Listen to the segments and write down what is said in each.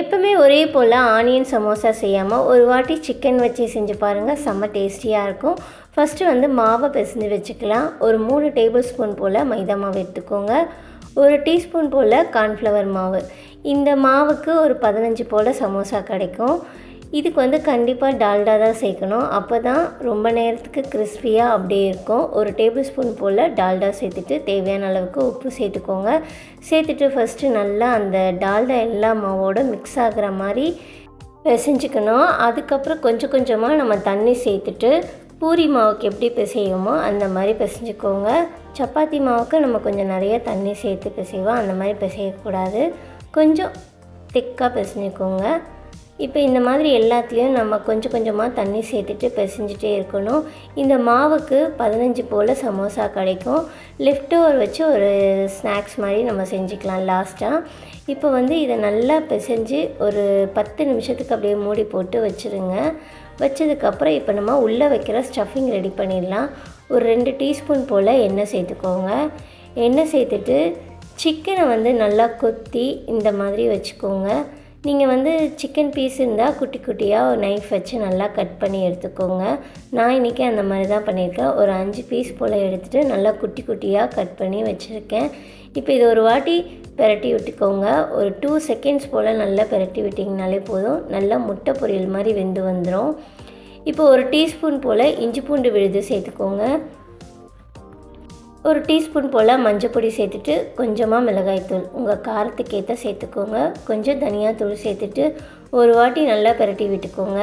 எப்பவுமே ஒரே போல் ஆனியன் சமோசா செய்யாமல் ஒரு வாட்டி சிக்கன் வச்சு செஞ்சு பாருங்கள் செம்ம டேஸ்டியாக இருக்கும். ஃபஸ்ட்டு வந்து மாவை பிசைஞ்சு வச்சுக்கலாம். ஒரு மூணு டேபிள் ஸ்பூன் போல் மைதா மாவு எடுத்துக்கோங்க. ஒரு டீஸ்பூன் போல் கார்ன்ஃப்ளவர் மாவு. இந்த மாவுக்கு ஒரு பதினஞ்சு போல் சமோசா கிடைக்கும். இதுக்கு வந்து கண்டிப்பாக டால்டா தான் சேர்க்கணும். அப்போ தான் ரொம்ப நேரத்துக்கு கிறிஸ்பியாக அப்படியே இருக்கும். ஒரு டேபிள் ஸ்பூன் போல் டால்டா சேர்த்துட்டு தேவையான அளவுக்கு உப்பு சேர்த்துக்கோங்க. சேர்த்துட்டு ஃபஸ்ட்டு நல்லா அந்த டால்டா எல்லா மாவோடு மிக்ஸ் ஆகிற மாதிரி பிசைஞ்சுக்கணும். அதுக்கப்புறம் கொஞ்சம் கொஞ்சமாக நம்ம தண்ணி சேர்த்துட்டு பூரி மாவுக்கு எப்படி பிசையுமோ அந்த மாதிரி பிசைஞ்சுக்கோங்க. சப்பாத்தி மாவுக்கு நம்ம கொஞ்சம் நிறைய தண்ணி சேர்த்து பிசைவோம். அந்த மாதிரி பிசையக்கூடாது. கொஞ்சம் திக்காக பிசைஞ்சுக்கோங்க. இப்போ இந்த மாதிரி எல்லாத்துலேயும் நம்ம கொஞ்சம் கொஞ்சமாக தண்ணி சேர்த்துட்டு பிசைஞ்சிட்டே இருக்கணும். இந்த மாவுக்கு பதினஞ்சு போல் சமோசா கிடைக்கும். லெஃப்ட் ஓவர் வச்சு ஒரு ஸ்நாக்ஸ் மாதிரி நம்ம செஞ்சுக்கலாம் லாஸ்ட்டாக இப்போ வந்து இதை நல்லா பிசைஞ்சு ஒரு பத்து நிமிஷத்துக்கு அப்படியே மூடி போட்டு வச்சுருங்க. வச்சதுக்கப்புறம் இப்போ நம்ம உள்ளே வைக்கிற ஸ்டஃபிங் ரெடி பண்ணிடலாம். ஒரு ரெண்டு டீஸ்பூன் போல் எண்ணெய் சேர்த்துக்கோங்க. எண்ணெய் சேர்த்துட்டு சிக்கனை வந்து நல்லா கொத்தி இந்த மாதிரி வச்சுக்கோங்க. நீங்கள் வந்து சிக்கன் பீஸ் இருந்தால் குட்டி குட்டியாக ஒரு நைஃப் வச்சு நல்லா கட் பண்ணி எடுத்துக்கோங்க. நான் இன்றைக்கி அந்த மாதிரி தான் பண்ணியிருக்கேன். ஒரு அஞ்சு பீஸ் போல் எடுத்துகிட்டு நல்லா குட்டி குட்டியாக கட் பண்ணி வச்சுருக்கேன். இப்போ இது ஒரு வாட்டி பெரட்டி விட்டுக்கோங்க. ஒரு டூ செகண்ட்ஸ் போல் நல்லா பெரட்டி விட்டிங்கனாலே போதும். நல்லா முட்டை பொரியல் மாதிரி வெந்து வந்துடும் இப்போ ஒரு டீஸ்பூன் போல் இஞ்சி பூண்டு விழுது சேர்த்துக்கோங்க. ஒரு டீஸ்பூன் போல் மஞ்சப்பொடி சேர்த்துட்டு கொஞ்சமாக மிளகாய்த்தூள் உங்கள் காரத்துக்கேற்ற சேர்த்துக்கோங்க. கொஞ்சம் தனியாத்தூள் சேர்த்துட்டு ஒரு வாட்டி நல்லா பிரட்டி விட்டுக்கோங்க.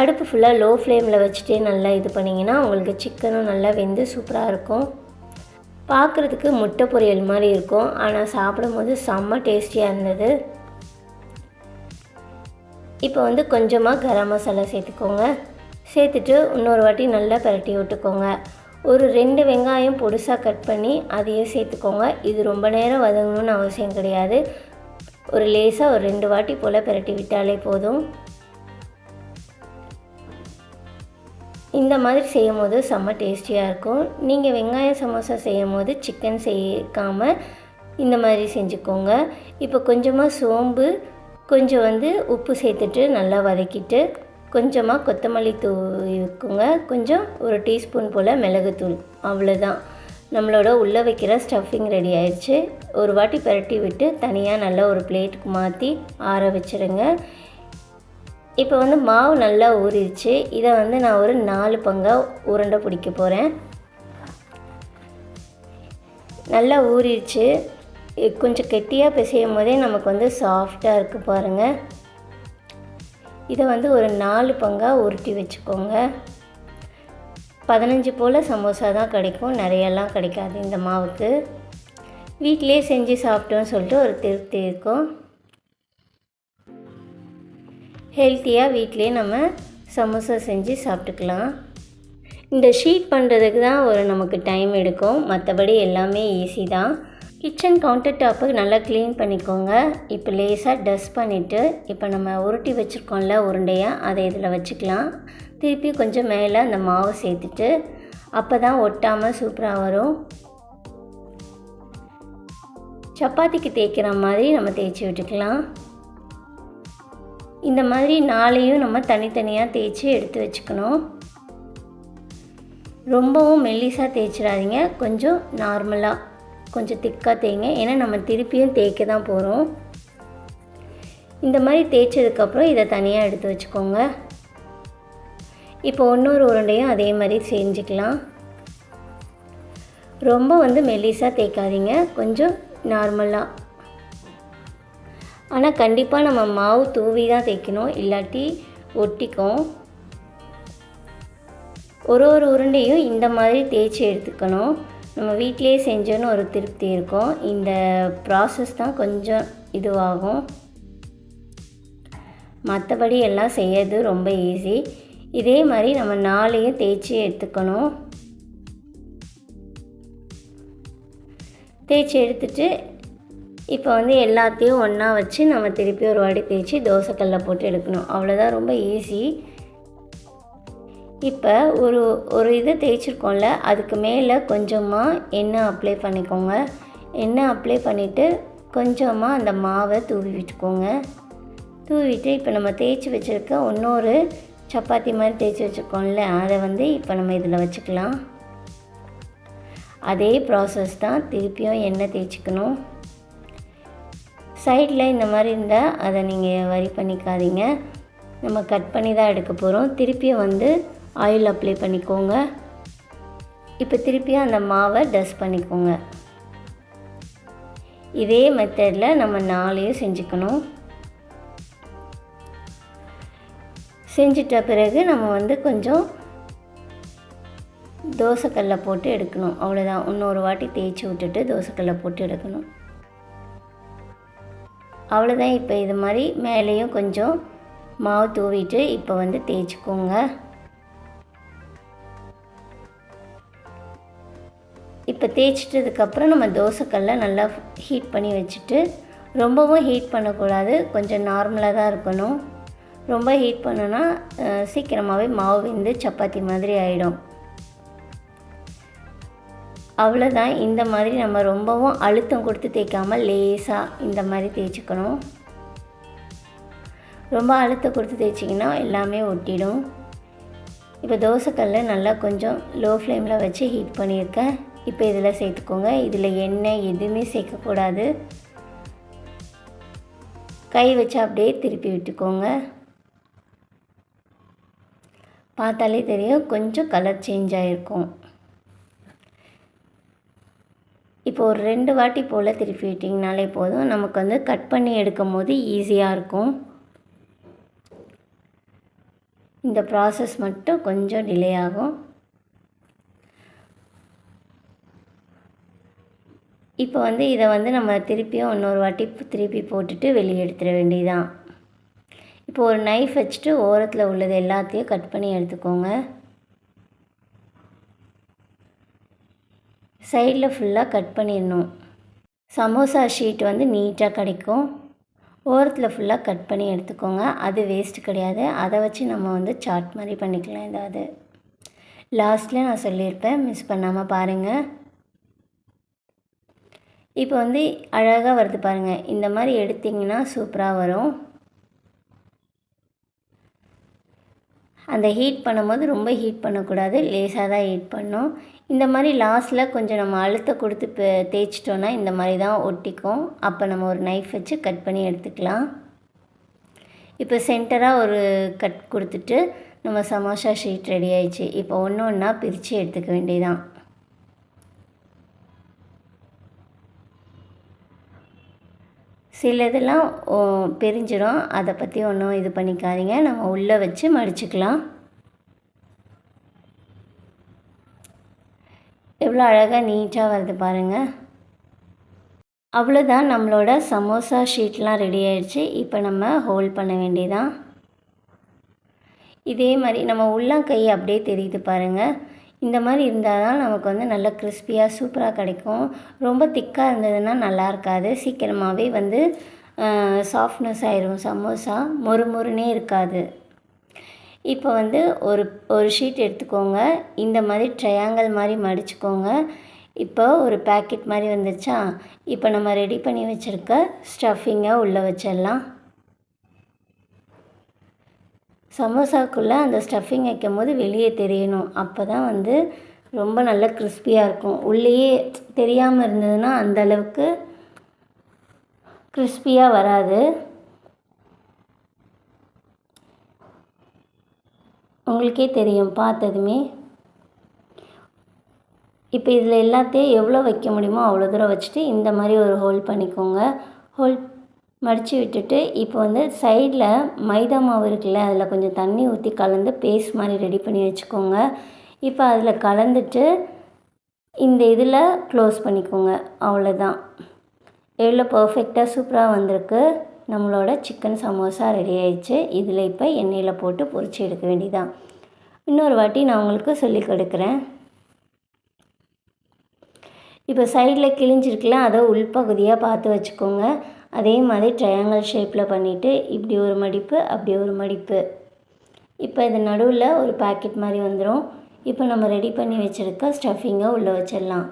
அடுப்பு ஃபுல்லாக லோ ஃப்ளேமில் வச்சுட்டே நல்லா இது பண்ணிங்கன்னா உங்களுக்கு சிக்கனும் நல்லா வெந்து சூப்பராக இருக்கும். பார்க்குறதுக்கு முட்டை பொரியல் மாதிரி இருக்கும். ஆனால் சாப்பிடும் போது செம்ம டேஸ்டியாக இருந்தது. இப்போ வந்து கொஞ்சமாக கரம் மசாலா சேர்த்துக்கோங்க. சேர்த்துட்டு இன்னொரு வாட்டி நல்லா பிரட்டி விட்டுக்கோங்க. ஒரு ரெண்டு வெங்காயம் பொடுசாக கட் பண்ணி அதையும் சேர்த்துக்கோங்க. இது ரொம்ப நேரம் வதங்கணும்னு அவசியம் கிடையாது. ஒரு லேசாக ஒரு ரெண்டு வாட்டி போல் பிரட்டி விட்டாலே போதும். இந்த மாதிரி செய்யும் போது செம்ம டேஸ்டியாக இருக்கும். நீங்கள் வெங்காய சமோசா செய்யும் போது சிக்கன் சேர்க்காமல் இந்த மாதிரி செஞ்சுக்கோங்க. இப்போ கொஞ்சமாக சோம்பு கொஞ்சம் வந்து உப்பு சேர்த்துட்டு நல்லா வதக்கிட்டு கொஞ்சமாக கொத்தமல்லி தூவிக்குங்க கொஞ்சம் ஒரு டீஸ்பூன் போல் மிளகுத்தூள். அவ்வளோதான் நம்மளோட உள்ளே வைக்கிற ஸ்டஃபிங் ரெடி ஆயிடுச்சு. ஒரு வாட்டி பரட்டி விட்டு தனியாக நல்லா ஒரு பிளேட்டுக்கு மாற்றி ஆற வச்சுருங்க. இப்போ வந்து மாவு நல்லா ஊறிடுச்சு. இதை வந்து நான் ஒரு நாலு பங்காக உருண்டை பிடிக்க போகிறேன் நல்லா ஊறிடுச்சு. கொஞ்சம் கெட்டியாக பிசையும் போதே நமக்கு வந்து சாஃப்டாக இருக்குது பாருங்கள் இதை வந்து ஒரு நாலு பங்காக உருட்டி வச்சுக்கோங்க. பதினஞ்சு போல் சமோசா தான் கிடைக்கும். நிறையெல்லாம் கிடைக்காது இந்த மாவுக்கு. வீட்டிலே செஞ்சு சாப்பிட்டோன்னு சொல்லிட்டு ஒரு திருப்தி இருக்கும். ஹெல்த்தியாக வீட்டிலே நம்ம சமோசா செஞ்சு சாப்பிட்டுக்கலாம். இந்த ஷீட் பண்ணுறதுக்கு தான் ஒரு நமக்கு டைம் எடுக்கும். மற்றபடி எல்லாமே ஈஸி தான். கிச்சன் கவுண்டர் டாப்பு நல்லா க்ளீன் பண்ணிக்கோங்க. இப்போ லேசாக டஸ்ட் பண்ணிவிட்டு இப்போ நம்ம உருட்டி வச்சுருக்கோம்ல உருண்டையாக அதை இதில் வச்சுக்கலாம். திருப்பி கொஞ்சம் மேலே அந்த மாவு சேர்த்துட்டு அப்போ தான் ஒட்டாமல் சூப்பராக வரும். சப்பாத்திக்கு தேய்க்கிற மாதிரி நம்ம தேய்ச்சி விட்டுக்கலாம். இந்த மாதிரி நாளையும் நம்ம தனித்தனியாக தேய்ச்சி எடுத்து வச்சுக்கணும். ரொம்பவும் மெல்லிஸாக தேய்ச்சிடாதீங்க. கொஞ்சம் நார்மலாக கொஞ்சம் திக்காக தேய்ங்க. ஏன்னா நம்ம திருப்பியும் தேய்க்க தான் போகிறோம் இந்த மாதிரி தேய்ச்சதுக்கப்புறம் இதை தனியாக எடுத்து வச்சுக்கோங்க. இப்போ இன்னொரு உருண்டையும் அதே மாதிரி செஞ்சுக்கலாம். ரொம்ப வந்து மெல்லிஸாக தேய்க்காதீங்க. கொஞ்சம் நார்மலாக. ஆனால் கண்டிப்பாக நம்ம மாவு தூவி தான் தேய்க்கணும். இல்லாட்டி ஒட்டிக்கும். ஒரு ஒரு உருண்டையும் இந்த மாதிரி தேய்ச்சி எடுத்துக்கணும். நம்ம வீட்டிலே செஞ்சோன்னு ஒரு திருப்தி இருக்கும். இந்த ப்ராசஸ் தான் கொஞ்சம் இதுவாகும். மற்றபடி எல்லாம் செய்யறது ரொம்ப ஈஸி இதே மாதிரி நம்ம நாளையும் தேய்ச்சி எடுத்துக்கணும். தேய்ச்சி எடுத்துட்டு இப்போ வந்து எல்லாத்தையும் ஒன்றா வச்சு நம்ம திருப்பி ஒரு வாட்டி தேய்ச்சி தோசைக்கல்ல போட்டு எடுக்கணும். அவ்வளோதான் ரொம்ப ஈஸி இப்போ ஒரு ஒரு இது தேய்ச்சிருக்கோம்ல அதுக்கு மேலே கொஞ்சமாக எண்ணெய் அப்ளை பண்ணிக்கோங்க. எண்ணெய் அப்ளை பண்ணிவிட்டு கொஞ்சமாக அந்த மாவை தூவி விட்டுக்கோங்க. தூவிட்டு இப்போ நம்ம தேய்ச்சி வச்சுருக்க இன்னொரு சப்பாத்தி மாதிரி தேய்ச்சி வச்சுருக்கோம்ல அதை வந்து இப்போ நம்ம இதில் வச்சுக்கலாம். அதே ப்ராசஸ் தான் திருப்பியும் எண்ணெய் தேய்ச்சிக்கணும். சைடில் இந்த மாதிரி இருந்தால் அதை நீங்கள் வரி பண்ணிக்காதீங்க. நம்ம கட் பண்ணி தான் எடுக்க போகிறோம் திருப்பியும் வந்து ஆயில் அப்ளை பண்ணிக்கோங்க. இப்போ திருப்பியும் அந்த மாவை டஸ்ட் பண்ணிக்கோங்க. இதே மெத்தடில் நம்ம நாளையும் செஞ்சுக்கணும். செஞ்சிட்ட பிறகு நம்ம வந்து கொஞ்சம் தோசைக்கல்ல போட்டு எடுக்கணும். அவ்வளோதான் இன்னொரு வாட்டி தேய்ச்சி விட்டுட்டு தோசைக்கல்ல போட்டு எடுக்கணும். அவ்வளோதான் இப்போ இது மாதிரி மேலேயும் கொஞ்சம் மாவு தூவிட்டு இப்போ வந்து தேய்ச்சிக்கோங்க. இப்போ தேய்ச்சிட்டதுக்கப்புறம் நம்ம தோசைக்கல்ல நல்லா ஹீட் பண்ணி வச்சுட்டு ரொம்பவும் ஹீட் பண்ணக்கூடாது. கொஞ்சம் நார்மலாக தான் இருக்கணும். ரொம்ப ஹீட் பண்ணோன்னா சீக்கிரமாகவே மாவு வெந்து சப்பாத்தி மாதிரி ஆகிடும் அவ்வளோதான் இந்த மாதிரி நம்ம ரொம்பவும் அழுத்தம் கொடுத்து தேய்க்காமல் லேசாக இந்த மாதிரி தேய்ச்சிக்கணும். ரொம்ப அழுத்தம் கொடுத்து தேய்ச்சிங்கன்னா எல்லாமே ஒட்டிடும். இப்போ தோசைக்கல்ல நல்லா கொஞ்சம் லோ ஃப்ளேமில் வச்சு ஹீட் பண்ணியிருக்கேன். இப்போ இதில் சேர்த்துக்கோங்க. இதில் எண்ணெய் எதுவுமே சேர்க்கக்கூடாது. கை வச்சு அப்படியே திருப்பி விட்டுக்கோங்க. பார்த்தாலே தெரியும் கொஞ்சம் கலர் சேஞ்ச் ஆகிருக்கும் இப்போ ஒரு ரெண்டு வாட்டி போல் திருப்பி விட்டிங்கனாலே போதும். நமக்கு வந்து கட் பண்ணி எடுக்கும் போது ஈஸியாக இருக்கும். இந்த ப்ராசஸ் மட்டும் கொஞ்சம் டிலே ஆகும். இப்போ வந்து இதை வந்து நம்ம திருப்பியும் இன்னொரு வாட்டி திருப்பி போட்டுட்டு வெளியே எடுத்துட வேண்டியதான் இப்போ ஒரு நைஃப் வச்சுட்டு ஓரத்தில் உள்ளது எல்லாத்தையும் கட் பண்ணி எடுத்துக்கோங்க. சைடில் ஃபுல்லாக கட் பண்ணிடணும். சமோசா ஷீட் வந்து நீட்டாக கிடைக்கும். ஓரத்தில் ஃபுல்லாக கட் பண்ணி எடுத்துக்கோங்க. அது வேஸ்ட்டு கிடையாது. அதை வச்சு நம்ம வந்து சாட் மாதிரி பண்ணிக்கலாம் ஏதாவது. லாஸ்ட்டில் நான் சொல்லியிருப்பேன். மிஸ் பண்ணாமல் பாருங்கள் இப்போ வந்து அழகாக வருது பாருங்கள் இந்த மாதிரி எடுத்திங்கன்னா சூப்பராக வரும். அந்த ஹீட் பண்ணும்போது ரொம்ப ஹீட் பண்ணக்கூடாது. லேசாக தான் ஹீட் பண்ணும். இந்த மாதிரி லாஸ்ட்டில் கொஞ்சம் நம்ம அழுத்த கொடுத்து தேய்ச்சிட்டோன்னா இந்த மாதிரி தான் ஒட்டிக்கும். அப்போ நம்ம ஒரு நைஃப் வச்சு கட் பண்ணி எடுத்துக்கலாம். இப்போ சென்டராக ஒரு கட் கொடுத்துட்டு நம்ம சமோசா ஷீட் ரெடி ஆயிடுச்சு. இப்போ ஒன்று ஒன்றா பிரித்து எடுத்துக்க வேண்டியதான் சில இதெல்லாம் பிரிஞ்சிடும். அதை பற்றி ஒன்றும் இது பண்ணிக்காதீங்க. நம்ம உள்ளே வச்சு மடிச்சுக்கலாம். எவ்வளோ அழகாக நீட்டாக வருது பாருங்கள் அவ்வளோதான் நம்மளோட சமோசா ஷீட்லாம் ரெடி ஆயிடுச்சு. இப்போ நம்ம ஹோல்ட் பண்ண வேண்டியதான் இதே மாதிரி நம்ம உள்ளங்கை அப்படியே தெரியுது பாருங்கள் இந்த மாதிரி இருந்தால் தான் நமக்கு வந்து நல்ல கிறிஸ்பியாக சூப்பராக கிடைக்கும். ரொம்ப திக்காக இருந்ததுன்னா நல்லா இருக்காது. சீக்கிரமாகவே வந்து சாஃப்ட்னஸ் ஆயிரும். சமோசா மொறு மொறுனே இருக்காது. இப்போ வந்து ஒரு ஒரு ஷீட் எடுத்துக்கோங்க. இந்த மாதிரி ட்ரையாங்கிள் மாதிரி மடிச்சுக்கோங்க. இப்போ ஒரு பேக்கெட் மாதிரி வந்துருச்சா? இப்போ நம்ம ரெடி பண்ணி வச்சுருக்க ஸ்டஃபிங்கை உள்ளே வச்சிடலாம். சமோசாக்குள்ளே அந்த ஸ்டஃபிங் வைக்கும் போது வெளியே தெரியணும். அப்போ தான் வந்து ரொம்ப நல்ல கிறிஸ்பியாக இருக்கும். உள்ளேயே தெரியாமல் இருந்ததுன்னா அந்த அளவுக்கு கிறிஸ்பியாக வராது. உங்களுக்கே தெரியும் பார்த்ததுமே. இப்போ இதில் எல்லாத்தையும் எவ்வளோ வைக்க முடியுமோ அவ்வளோ தூரம் வச்சுட்டு இந்த மாதிரி ஒரு ஹோல் பண்ணிக்கோங்க. ஹோல் மடித்து விட்டுட்டு இப்போ வந்து சைடில் மைதா மாவு இருக்குல்ல அதில் கொஞ்சம் தண்ணி ஊற்றி கலந்து பேஸ்ட் மாதிரி ரெடி பண்ணி வச்சுக்கோங்க. இப்போ அதில் கலந்துட்டு இந்த இதில் க்ளோஸ் பண்ணிக்கோங்க. அவ்வளோதான் எவ்வளோ பர்ஃபெக்டாக சூப்பராக வந்திருக்கு. நம்மளோட சிக்கன் சமோசா ரெடி ஆயிடுச்சு. இதில் இப்போ எண்ணெயில் போட்டு பொரிச்சு எடுக்க வேண்டியதான் இன்னொரு வாட்டி நான் உங்களுக்கு சொல்லி கொடுக்குறேன். இப்போ சைடில் கிழிஞ்சிருக்கலாம் அதை உள்பகுதியாக பார்த்து வச்சுக்கோங்க. அதே மாதிரி ட்ரையாங்கிள் ஷேப்பில் பண்ணிவிட்டு இப்படி ஒரு மடிப்பு அப்படி ஒரு மடிப்பு. இப்போ இது நடுவில் ஒரு பேக்கெட் மாதிரி வந்துடும் இப்போ நம்ம ரெடி பண்ணி வச்சுருக்க ஸ்டஃபிங்கை உள்ளே வச்சிடலாம்.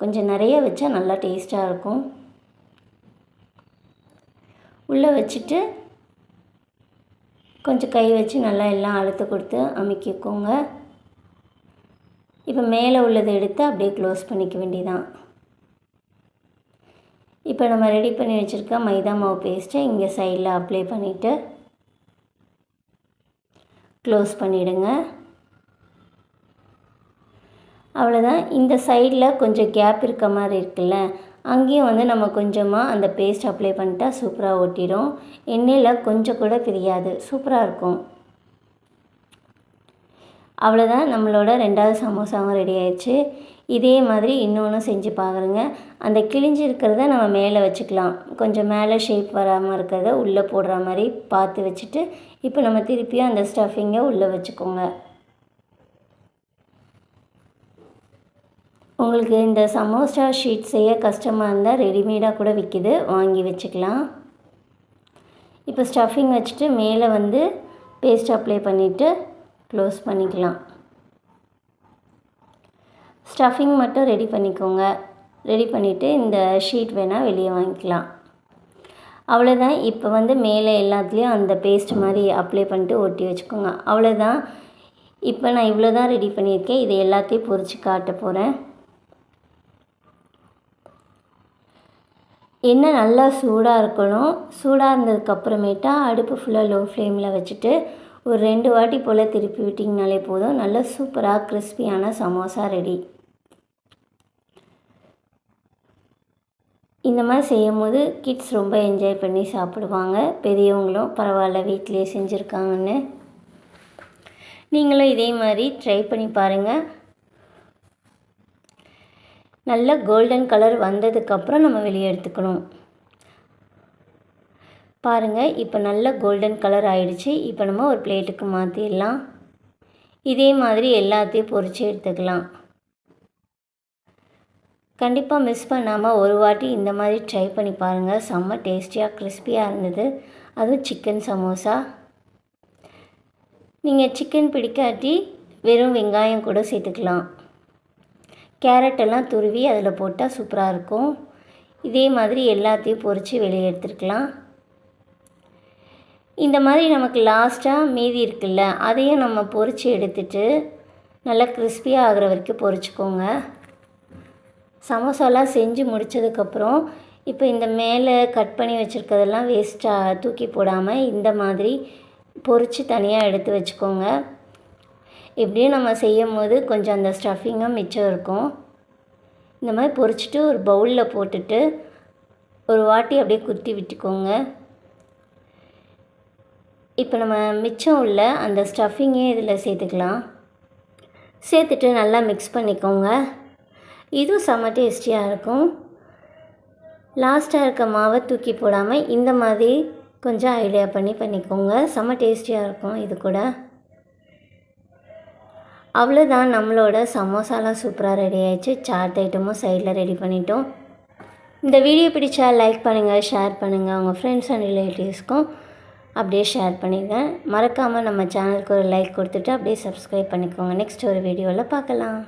கொஞ்சம் நிறைய வச்சா நல்லா டேஸ்ட்டாக இருக்கும். உள்ளே வச்சுட்டு கொஞ்சம் கை வச்சு நல்லா எல்லாம் அழுத்து கொடுத்து அமைக்கிக்கோங்க. இப்போ மேலே உள்ளதை எடுத்து அப்படியே க்ளோஸ் பண்ணிக்க வேண்டியதான் இப்போ நம்ம ரெடி பண்ணி வச்சுருக்க மைதா மாவு பேஸ்ட்டை இங்கே சைடில் அப்ளை பண்ணிவிட்டு க்ளோஸ் பண்ணிவிடுங்க அவ்வளோதான் இந்த சைடில் கொஞ்சம் கேப் இருக்க மாதிரி இருக்குல்ல அங்கேயும் வந்து நம்ம கொஞ்சமாக அந்த பேஸ்ட் அப்ளை பண்ணிட்டா சூப்பராக ஒட்டிடும். எண்ணெயில் கொஞ்சம் கூட பிரியாது. சூப்பராக இருக்கும். அவ்வளோதான் நம்மளோட ரெண்டாவது சமோசாவும் ரெடி ஆயிடுச்சு. இதே மாதிரி இன்னொன்று செஞ்சு பார்க்குறேங்க அந்த கிழிஞ்சு இருக்கிறத நம்ம மேலே வச்சுக்கலாம். கொஞ்சம் மேலே ஷேப் வராமல் இருக்கிறத உள்ளே போடுற மாதிரி பார்த்து வச்சுட்டு இப்போ நம்ம திருப்பியும் அந்த ஸ்டஃபிங்கை உள்ளே வச்சுக்கோங்க. உங்களுக்கு இந்த சமோசா ஷீட் செய்ய கஷ்டமாக இருந்தால் ரெடிமேடாக கூட விற்கிது வாங்கி வச்சுக்கலாம். இப்போ ஸ்டஃபிங் வச்சுட்டு மேலே வந்து பேஸ்ட் அப்ளை பண்ணிவிட்டு க்ளோஸ் பண்ணிக்கலாம். ஸ்டஃபிங் மட்டும் ரெடி பண்ணிக்கோங்க. ரெடி பண்ணிவிட்டு இந்த ஷீட் வேணால் வெளியே வாங்கிக்கலாம். அவ்வளோதான் இப்போ வந்து மேலே எல்லாத்துலேயும் அந்த பேஸ்ட் மாதிரி அப்ளை பண்ணிட்டு ஒட்டி வச்சுக்கோங்க. அவ்வளோதான் இப்போ நான் இவ்வளோ தான் ரெடி பண்ணியிருக்கேன். இதை எல்லாத்தையும் பொறிச்சு காட்ட போகிறேன் எண்ணெய் நல்லா சூடாக இருக்கணும். சூடாக இருந்ததுக்கப்புறமேட்டா அடுப்பு ஃபுல்லாக லோ ஃப்ளேமில் வச்சுட்டு ஒரு ரெண்டு வாட்டி போல் திருப்பி விட்டிங்கனாலே போதும். நல்லா சூப்பராக கிறிஸ்பியான சமோசா ரெடி இந்த மாதிரி செய்யும் போது கிட்ஸ் ரொம்ப என்ஜாய் பண்ணி சாப்பிடுவாங்க. பெரியவங்களும் பரவாயில்ல வீட்டிலே செஞ்சுருக்காங்கன்னு. நீங்களும் இதே மாதிரி ட்ரை பண்ணி பாருங்கள் நல்ல கோல்டன் கலர் வந்ததுக்கப்புறம் நம்ம வெளியே எடுத்துக்கணும். பாருங்கள் இப்போ நல்ல கோல்டன் கலர் ஆயிடுச்சு. இப்போ நம்ம ஒரு பிளேட்டுக்கு மாற்றிடலாம் இதே மாதிரி எல்லாத்தையும் பொரித்து எடுத்துக்கலாம். கண்டிப்பாக மிஸ் பண்ணாமல் ஒரு வாட்டி இந்த மாதிரி ட்ரை பண்ணி பாருங்கள் செம்ம டேஸ்டியாக கிறிஸ்பியாக இருந்தது. அதுவும் சிக்கன் சமோசா நீங்கள் சிக்கன் பிடிக்காட்டி வெறும் வெங்காயம் கூட சேர்த்துக்கலாம். கேரட்டெல்லாம் துருவி அதில் போட்டால் சூப்பராக இருக்கும். இதே மாதிரி எல்லாத்தையும் பொரித்து வெளியே எடுத்துருக்கலாம். இந்த மாதிரி நமக்கு லாஸ்ட்டாக மீதி இருக்குல்ல அதையும் நம்ம பொரித்து எடுத்துட்டு நல்லா கிறிஸ்பியாக ஆகிற வரைக்கும் பொறிச்சிக்கோங்க. சமோசாலாம் செஞ்சு முடித்ததுக்கப்புறம் இப்போ இந்த மேலே கட் பண்ணி வச்சுருக்கிறதெல்லாம் வேஸ்ட்டாக தூக்கி போடாமல் இந்த மாதிரி பொரித்து தனியாக எடுத்து வச்சுக்கோங்க. எப்படியும் நம்ம செய்யும் போது கொஞ்சம் அந்த ஸ்டஃபிங்கும் மிச்சம் இருக்கும். இந்த மாதிரி பொரிச்சிட்டு ஒரு பவுலில் போட்டுட்டு ஒரு வாட்டி அப்படியே குத்தி விட்டுக்கோங்க. இப்போ நம்ம மிச்சம் உள்ள அந்த ஸ்டஃபிங்கே இதில் சேர்த்துக்கலாம். சேர்த்துட்டு நல்லா மிக்ஸ் பண்ணிக்கோங்க. இதுவும் செம்ம டேஸ்டியாக இருக்கும். லாஸ்ட்டாக இருக்க மாவை தூக்கி போடாமல் இந்த மாதிரி கொஞ்சம் ஐடியா பண்ணி பண்ணிக்கோங்க. செம்ம டேஸ்டியாக இருக்கும் இது கூட. அவ்வளோதான் நம்மளோட சமோசாலாம் சூப்பராக ரெடி ஆயிடுச்சு. சாட் ஐட்டமும் சைடில் ரெடி பண்ணிட்டோம். இந்த வீடியோ பிடிச்சா லைக் பண்ணுங்கள் ஷேர் பண்ணுங்கள் உங்கள் ஃப்ரெண்ட்ஸ் அண்ட் ரிலேட்டிவ்ஸ்க்கும் அப்படியே ஷேர் பண்ணிடுங்க. மறக்காமல் நம்ம சேனலுக்கு ஒரு லைக் கொடுத்துட்டு அப்படியே சப்ஸ்கிரைப் பண்ணிக்கோங்க. நெக்ஸ்ட் ஒரு வீடியோவில் பார்க்கலாம்.